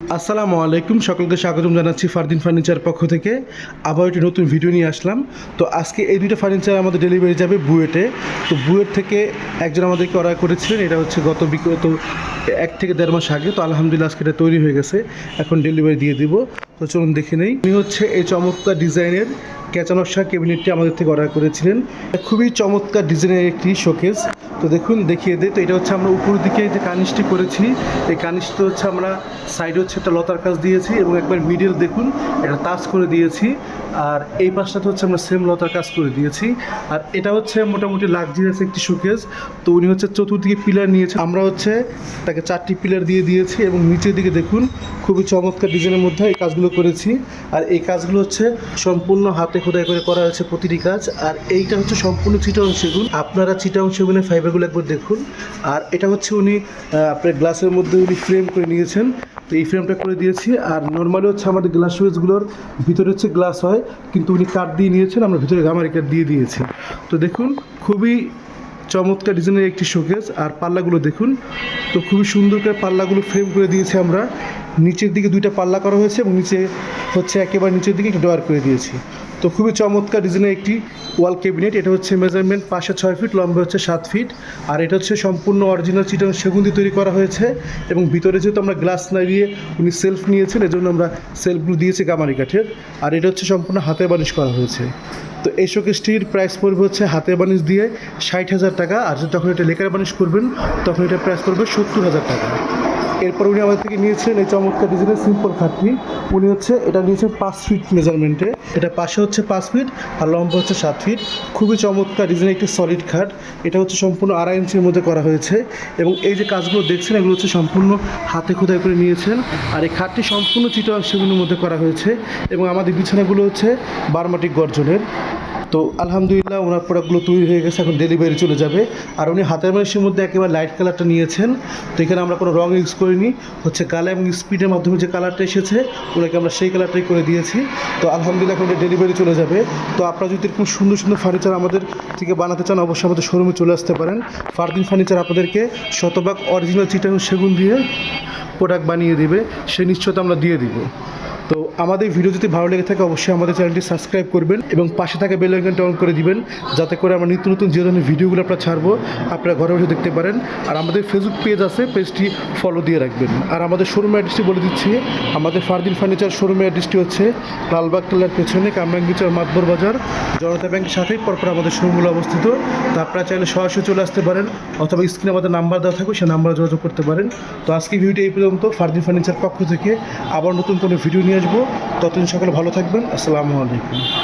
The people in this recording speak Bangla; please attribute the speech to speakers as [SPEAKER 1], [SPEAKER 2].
[SPEAKER 1] আসসালামু আলাইকুম, সকলকে স্বাগতম জানাচ্ছি ফারদিন ফার্নিচার পক্ষ থেকে। আবার একটি নতুন ভিডিও নিয়ে আসলাম। তো আজকে এই দুটো ফার্নিচার আমাদের ডেলিভারি যাবে বুয়েটে। তো বুয়েট থেকে একজন আমাদেরকে অর্ডার করেছিলেন। এটা হচ্ছে গত বিগত এক থেকে দেড় মাস আগে। তো আলহামদুলিল্লাহ আজকে এটা তৈরি হয়ে গেছে। এখন ডেলিভারি দিয়ে দিব। তো চলুন দেখে নেই। উনি হচ্ছে এই চমৎকার ডিজাইনের ক্যাচানকশা ক্যাবিনেটটি আমাদের থেকে অর্ডার করেছিলেন। খুবই চমৎকার ডিজাইনের একটি শোকেস তো দেখুন, দেখিয়ে দিই। তো এটা হচ্ছে আমরা উপর দিকে যে কানিসটি করেছি। এই কানিসটা হচ্ছে আমরা সাইডে হচ্ছে একটা লতার কাজ দিয়েছি এবং একবার মিডিল দেখুন, এটা তাজ করে দিয়েছি। আর এই পাশটাতে হচ্ছে আমরা সেম লতার কাজ করে দিয়েছি। আর এটা হচ্ছে মোটামুটি লাক্সারিয়াস একটি শোকেস তো উনি হচ্ছে চতুর্দিকে পিলার নিয়েছে। আমরা হচ্ছে তাকে চারটি পিলার দিয়ে দিয়েছি এবং নিচের দিকে দেখুন, খুবই চমৎকার ডিজাইনের মধ্যে এই কাজগুলো করেছি। আর এই কাজগুলো হচ্ছে সম্পূর্ণ হাতে খোদাই করে করা হয়েছে প্রতিটি কাজ, আর এইটা হচ্ছে সম্পূর্ণ চিটাং সেগুন। আপনারা চিটাং সেগুনের ফাইবারগুলো একবার দেখুন। আর এটা হচ্ছে উনি আপনার গ্লাসের মধ্যে উনি ফ্রেম করে নিয়েছেন। তো এই ফ্রেমটা করে দিয়েছি, আর নর্মালি হচ্ছে আমাদের গ্লাস সুইচগুলোর ভিতরে হচ্ছে গ্লাস হয়, কিন্তু উনি কাঠ দিয়ে নিয়েছেন, আমরা ভিতরে গামারি কাঠ দিয়ে দিয়েছি। তো দেখুন, খুবই চমৎকার ডিজাইনের একটি শোকেস, আর পাল্লাগুলো দেখুন। তো খুবই সুন্দর করে পাল্লাগুলো ফ্রেম করে দিয়েছি আমরা। নিচের দিকে দুইটা পাল্লা করা হয়েছে এবং নিচে হচ্ছে একেবারে নিচের দিকে একটু ডয়ার করে দিয়েছি। তো খুবই চমৎকার ডিজাইনের একটি ওয়াল ক্যাবিনেট এটা হচ্ছে মেজারমেন্ট পাশে ছয় ফিট লম্বা হচ্ছে সাত ফিট আর এটা হচ্ছে সম্পূর্ণ অরিজিনাল চিটন সেগুন দিয়ে তৈরি করা হয়েছে। এবং ভিতরে যেহেতু আমরা গ্লাস লাগিয়ে উনি সেলফ নিয়েছেন, এজন্য আমরা সেলফগুলো দিয়েছি গামারি কাঠের। আর এটা হচ্ছে সম্পূর্ণ হাতে বানিশ করা হয়েছে। তো এই শোকেসটির প্রাইস পড়বে হচ্ছে হাতে বানিশ দিয়ে ষাট হাজার টাকা। আর যখন এটা লেকার বানিশ করবেন, তখন এটা প্রাইস পড়বে সত্তর হাজার টাকা। এরপর উনি আমাদের থেকে নিয়েছেন এই চমৎকার ডিজাইনের সিম্পল খাটটি উনি হচ্ছে, এটা নিয়েছেন পাঁচ ফিট মেজারমেন্টে এটা পাশে হচ্ছে পাঁচ ফিট আর লম্বা হচ্ছে সাত ফিট খুবই চমৎকার ডিজাইনের একটি সলিড খাট। এটা হচ্ছে সম্পূর্ণ আড়াই ইঞ্চির মধ্যে করা হয়েছে এবং এই যে কাজগুলো দেখছেন, এগুলো হচ্ছে সম্পূর্ণ হাতে খোদাই করে নিয়েছেন। আর এই খাটটি সম্পূর্ণ চিটাং সেগুলোর মধ্যে করা হয়েছে এবং আমাদের বিছানাগুলো হচ্ছে বারমাটিক গর্জনের। তো আলহামদুলিল্লাহ ওনার প্রোডাক্টগুলো তৈরি হয়ে গেছে, এখন ডেলিভারি চলে যাবে। আর উনি হাতের মানুষের মধ্যে একেবারে লাইট কালারটা নিয়েছেন। তো এখানে আমরা কোনো রং ইউজ করিনি, হচ্ছে কালার এবং স্পিডের মাধ্যমে যে কালারটা এসেছে ওনাকে আমরা সেই কালারটাই করে দিয়েছি। তো আলহামদুলিল্লাহ এখন ডেলিভারি চলে যাবে। তো আপনারা যদি এরকম সুন্দর সুন্দর ফার্নিচার আমাদের থেকে বানাতে চান, অবশ্যই আমাদের শোরুমে চলে আসতে পারেন। ফারদিন ফার্নিচার আপনাদেরকে শতভাগ অরিজিনাল চিটাং সেগুন দিয়ে প্রোডাক্ট বানিয়ে দেবে। সেই নিশ্চয়তা আমরা দিয়ে দিব। তো আমাদের ভিডিও যদি ভালো লেগে থাকে, অবশ্যই আমাদের চ্যানেলটি সাবস্ক্রাইব করবেন এবং পাশে থাকা বেল আইকনটা অন করে দিবেন, যাতে করে আমরা নিত্য নতুন যে ধরনের ভিডিওগুলো আপনারা ছাড়বো, আপনারা ঘরে বসে দেখতে পারেন। আর আমাদের ফেসবুক পেজ আছে পেজটি ফলো দিয়ে রাখবেন। আর আমাদের শোরুম অ্যাড্রেসটি বলে দিচ্ছি, আমাদের ফারদিন ফার্নিচার শোরুম অ্যাড্রেসটি হচ্ছে লালবাগ টেলার পেছনে কামরাঙ্গিচার মাতবর বাজার, জনতা ব্যাংকের সাথেই পরপর আমাদের শোরুমগুলো অবস্থিত। তো আপনারা চাইলে সরাসরি চলে আসতে পারেন, অথবা স্ক্রিনে আমাদের নাম্বার দেওয়া থাকবে সেই নাম্বারে যোগাযোগ করতে পারেন। তো আজকে ভিডিওটি এই পর্যন্ত ফারদিন ফার্নিচার পক্ষ থেকে আবার নতুন কোনো ভিডিও নিয়ে আসব। ততদিন সকালে ভালো থাকবেন। আসসালামু আলাইকুম।